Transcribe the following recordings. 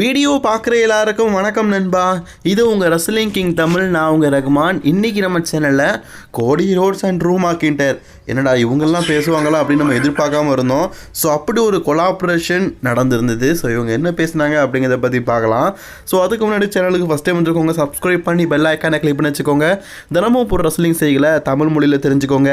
Video பார்க்குற எல்லாருக்கும் வணக்கம் நண்பா. இது உங்கள் ரஸ்லிங் கிங் தமிழ் நான் உங்கள் ரகுமான். இன்றைக்கி நம்ம சேனலில் கோடி ரோட்ஸ் அண்ட் ரூமா கிண்டர் என்னடா இவங்கெல்லாம் பேசுவாங்களா அப்படின்னு நம்ம எதிர்பார்க்காம இருந்தோம். ஸோ அப்படி ஒரு கொலாபரேஷன் நடந்திருந்தது. ஸோ இவங்க என்ன பேசுனாங்க அப்படிங்கிறத பற்றி பார்க்கலாம். ஸோ அதுக்கு முன்னாடி சேனலுக்கு ஃபஸ்ட் டைம் வந்துருக்கோங்க சப்ஸ்கிரைப் பண்ணி பெல் ஐக்கானை கிளிக் பண்ணி வச்சுக்கோங்க. தினமும் போகிற ரஸ்லிங் செய்களை தமிழ் மொழியில் தெரிஞ்சுக்கோங்க.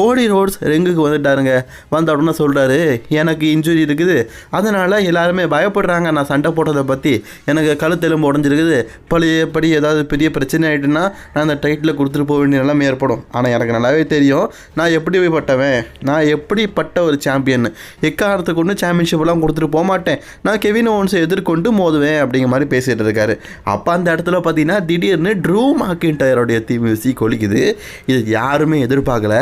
கோடி ரோட்ஸ் ரெங்குக்கு வந்துட்டாருங்க. வந்த உடனே சொல்கிறாரு எனக்கு இன்ஜுரி இருக்குது. அதனால் எல்லாருமே பயப்படுறாங்க. நான் சண்டை போட்டதை பற்றி எனக்கு கழுத்தெலும்பு உடஞ்சிருக்குது. பழையபடி ஏதாவது பெரிய பிரச்சனை ஆகிட்டுன்னா நான் அந்த டைட்டில் கொடுத்துட்டு போக வேண்டிய நிலைமை ஏற்படும். ஆனால் எனக்கு நல்லாவே தெரியும் நான் எப்படி பட்டவன் நான் எப்படி பட்ட ஒரு சாம்பியன் எக்காரத்துக்கு கொண்டு சாம்பியன்ஷிப்லாம் கொடுத்துட்டு போக மாட்டேன். நான் கெவின் ஓன்ஸை எதிர்கொண்டு மோதுவேன் அப்படிங்கிற மாதிரி பேசிகிட்டு இருக்காரு. அப்போ அந்த இடத்துல பார்த்தீங்கன்னா திடீர்னு ட்ரூ மாக்கின்டயருடைய தீ மியூசிக் ஒழிக்குது இது யாருமே எதிர்பார்க்கல.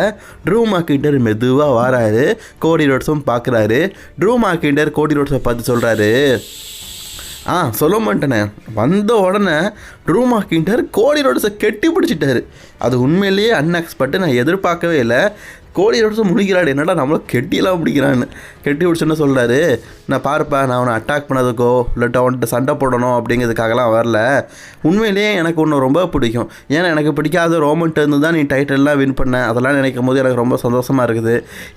ட்ரூ மாக்கின்டர் மெதுவாக வராரு. கோடி ரோட்ஸும் பார்க்குறாரு ட்ரூ மாக்கின்டர் கோடி ரோட்ஸை பார்த்து சொல்கிறாரு ஆ சொல்ல மாட்டேனே. வந்த உடனே ரூமா கிண்டர் கோடி ரோட்ஸை கெட்டி பிடிச்சிட்டாரு. அது உண்மையிலேயே அன்எக்ஸ்பெக்ட் நான் எதிர்பார்க்கவே இல்லை. கோழி ரோட்ஸை முடிக்கிறாடு என்னடா நம்மள கெட்டியெல்லாம் பிடிக்கிறான்னு. கெட்டி பிடிச்சோன்னு சொல்கிறாரு நான் பார்ப்பேன் நான் அவனை அட்டாக் பண்ணதுக்கோ இல்லாட்டி அவன்கிட்ட சண்டை போடணும் அப்படிங்கிறதுக்காகலாம் வரல. உண்மையிலேயே எனக்கு ஒன்று ரொம்ப பிடிக்கும். ஏன்னா எனக்கு பிடிக்காத ரோமன்ட்டு இருந்து தான் நீ டைட்டில்லாம் வின் பண்ண. அதெல்லாம் நினைக்கும் போது எனக்கு ரொம்ப சந்தோஷமாக இருக்குது.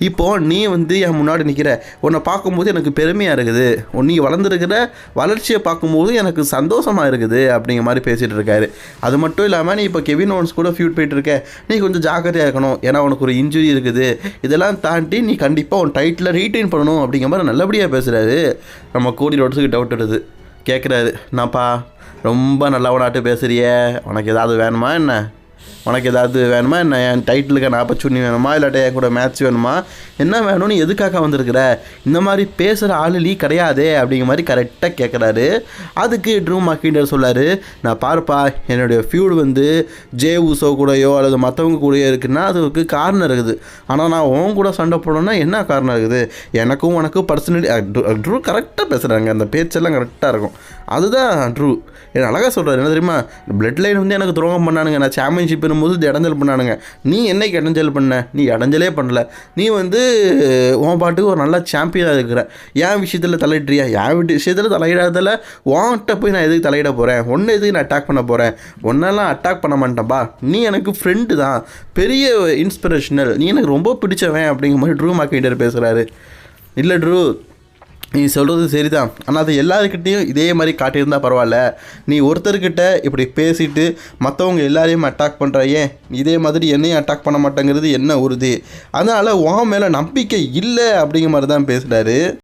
இப்போது நீ வந்து என் முன்னாடி நிற்கிற உன்னை பார்க்கும்போது எனக்கு பெருமையாக இருக்குது. நீ வளர்ந்துருக்கிற வளர்ச்சியை பார்க்கும்போது எனக்கு சந்தோஷமாக இருக்குது அப்படிங்கிற மாதிரி பேசிகிட்டு இருக்காரு. அது மட்டும் இல்லாமல் நீ இப்போ கெவின் ஓன்ஸ் கூட ஃபியூட் போயிட்டு இருக்க. நீ கொஞ்சம் ஜாக்கிரதையாக இருக்கணும். ஏன்னா உனக்கு ஒரு இன்ஜுரி இருக்குது இதெல்லாம் தாண்டி நீ கண்டிப்பாக உன் டைட்டில் ரீட்டைன் பண்ணணும் அப்படிங்கிற மாதிரி நல்லபடியாக பேசுகிறாரு நம்ம கோடி ரோட்ஸுக்கு டவுட் வருது. கேட்குறாரு நான்ப்பா ரொம்ப நல்லவனாட்டு பேசுகிறியே உனக்கு ஏதாவது வேணுமா என்ன? உனக்கு ஏதாவது வேணுமா? என்ன என் டைட்டிலுக்கு நான் ஆப்பர்ச்சுனிட்டி வேணுமா? இல்லாட்டி என் கூட மேட்ச் வேணுமா? என்ன வேணும்னு எதுக்காக வந்திருக்கிற? இந்த மாதிரி பேசுகிற ஆளு நீ கிடையாதே அப்படிங்கிற மாதிரி கரெக்டாக கேட்குறாரு அதுக்கு ட்ரூ மாக்கிண்டர் சொல்லாரு நான் பார்ப்பா என்னுடைய ஃபியூடு வந்து ஜே ஊசோ கூடயோ அல்லது மற்றவங்க கூடயோ இருக்குன்னா அதுக்கு காரணம் இருக்குது. ஆனால் நான் உன் கூட சண்டை போடணும்னா என்ன காரணம் இருக்குது? எனக்கும் உனக்கும் பர்சனலி ட்ரூ கரெக்டாக பேசுகிறாங்க அந்த பேச்செல்லாம் கரெக்டாக இருக்கும். அதுதான் ட்ரூ என்ன அழகாக சொல்கிறார் என்ன தெரியுமா? பிளட் லைன் வந்து எனக்கு துரோகம் பண்ணானுங்க. நான் சாம்பியன்ஷிப் போது இடைஞ்சல் பண்ணானுங்க. நீ என்னைக்கு இடைஞ்சல் பண்ண? நீ இடைஞ்சலே பண்ணல. நீ வந்து உன் பாட்டுக்கு ஒரு நல்ல சாம்பியனாக இருக்கிற. என் விஷயத்தில் தலையிட்றியா? என் வீட்டு விஷயத்தில் தலையிடாததில் உன்கிட்ட போய் நான் எதுக்கு தலையிட போகிறேன் ஒன்று எதுக்கு நான் அட்டாக் பண்ண போகிறேன் ஒன்றெல்லாம் அட்டாக் பண்ண மாட்டேன்ப்பா நீ எனக்கு ஃப்ரெண்டு தான். பெரிய இன்ஸ்பிரேஷனல் நீ எனக்கு ரொம்ப பிடிச்சவன் அப்படிங்கிற மாதிரி ட்ரூ மார்க்கெட்டர் பேசுகிறாரு இல்லை ட்ரூ நீ சொல்கிறது சரிதான். ஆனால் அது எல்லாருக்கிட்டேயும் இதே மாதிரி காட்டியிருந்தா பரவாயில்ல. நீ ஒருத்தர்கிட்ட இப்படி பேசிட்டு மற்றவங்க எல்லாரையும் அட்டாக் பண்ணுற ஏன் இதே மாதிரி என்னையும் அட்டாக் பண்ண மாட்டேங்கிறது என்ன உறுதி? அதனால் உன் மேலே நம்பிக்கை இல்லை அப்படிங்கிற மாதிரி தான் பேசுகிறாரு